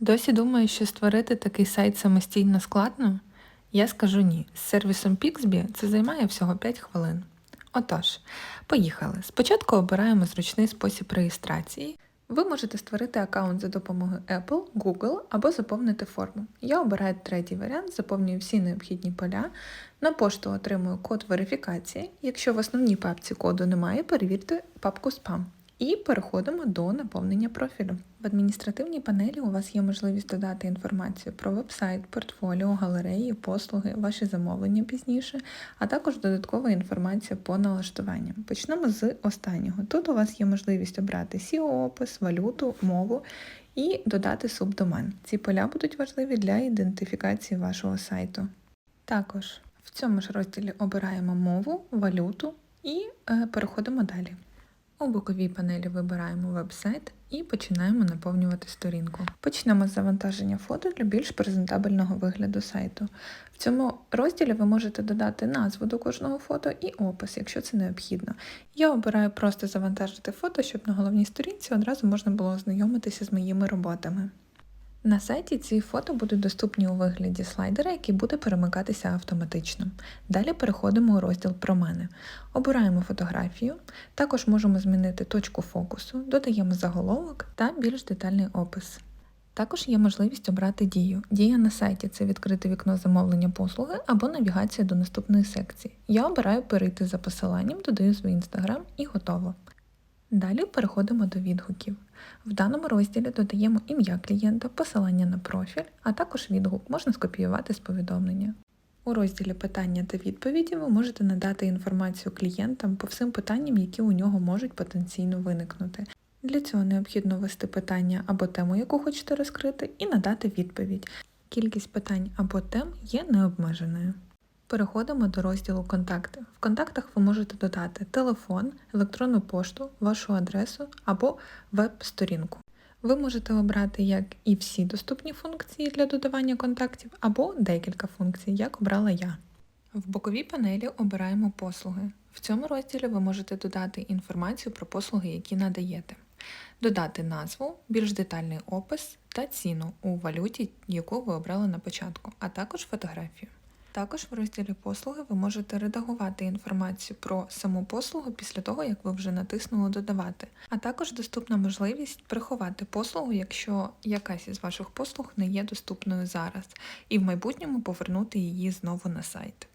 Досі думаю, що створити такий сайт самостійно складно? Я скажу ні. З сервісом Pixby це займає всього 5 хвилин. Отож, поїхали. Спочатку обираємо зручний спосіб реєстрації. Ви можете створити аккаунт за допомогою Apple, Google або заповнити форму. Я обираю третій варіант, заповнюю всі необхідні поля. На пошту отримую код верифікації. Якщо в основній папці коду немає, перевірте папку спам. І переходимо до наповнення профілю. В адміністративній панелі у вас є можливість додати інформацію про веб-сайт, портфоліо, галереї, послуги, ваші замовлення пізніше, а також додаткова інформація по налаштуванням. Почнемо з останнього. Тут у вас є можливість обрати SEO-опис, валюту, мову і додати субдомен. Ці поля будуть важливі для ідентифікації вашого сайту. Також в цьому ж розділі обираємо мову, валюту і е, переходимо далі. У боковій панелі вибираємо веб-сайт і починаємо наповнювати сторінку. Почнемо з завантаження фото для більш презентабельного вигляду сайту. В цьому розділі ви можете додати назву до кожного фото і опис, якщо це необхідно. Я обираю просто завантажити фото, щоб на головній сторінці одразу можна було ознайомитися з моїми роботами. На сайті ці фото будуть доступні у вигляді слайдера, який буде перемикатися автоматично. Далі переходимо у розділ про мене. Обираємо фотографію, також можемо змінити точку фокусу, додаємо заголовок та більш детальний опис. Також є можливість обрати дію. Дія на сайті це відкрите вікно замовлення послуги або навігація до наступної секції. Я обираю перейти за посиланням, додаю свій інстаграм і готово. Далі переходимо до відгуків. В даному розділі додаємо ім'я клієнта, посилання на профіль, а також відгук можна скопіювати з повідомлення. У розділі Питання та відповіді ви можете надати інформацію клієнтам по всім питанням, які у нього можуть потенційно виникнути. Для цього необхідно ввести питання або тему, яку хочете розкрити, і надати відповідь. Кількість питань або тем є необмеженою. Переходимо до розділу Контакти. В контактах ви можете додати телефон, електронну пошту, вашу адресу або веб-сторінку. Ви можете обрати як і всі доступні функції для додавання контактів, або декілька функцій, як обрала я. В боковій панелі обираємо послуги. В цьому розділі ви можете додати інформацію про послуги, які надаєте, додати назву, більш детальний опис та ціну у валюті, яку ви обрали на початку, а також фотографію. Також в розділі послуги ви можете редагувати інформацію про саму послугу після того, як ви вже натиснули Додавати. А також доступна можливість приховати послугу, якщо якась із ваших послуг не є доступною зараз, і в майбутньому повернути її знову на сайт.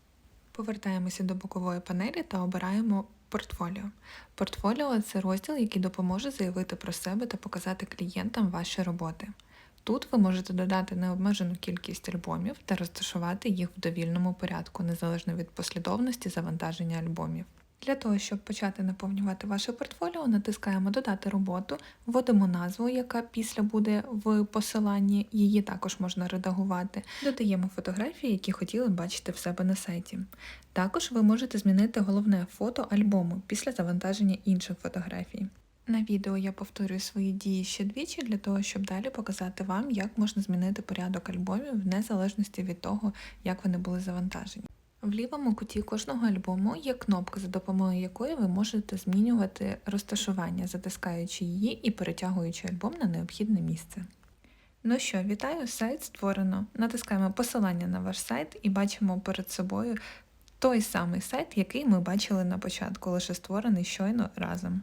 Повертаємося до бокової панелі та обираємо портфоліо. Портфоліо це розділ, який допоможе заявити про себе та показати клієнтам ваші роботи. Тут ви можете додати необмежену кількість альбомів та розташувати їх в довільному порядку, незалежно від послідовності завантаження альбомів. Для того, щоб почати наповнювати ваше портфоліо, натискаємо Додати роботу, вводимо назву, яка після буде в посиланні, її також можна редагувати. Додаємо фотографії, які хотіли бачити в себе на сайті. Також ви можете змінити головне фото альбому після завантаження інших фотографій. На відео я повторюю свої дії ще двічі для того, щоб далі показати вам, як можна змінити порядок альбомів в незалежності від того, як вони були завантажені. В лівому куті кожного альбому є кнопка, за допомогою якої ви можете змінювати розташування, затискаючи її і перетягуючи альбом на необхідне місце. Ну що, вітаю, сайт створено. Натискаємо посилання на ваш сайт і бачимо перед собою той самий сайт, який ми бачили на початку, лише створений щойно разом.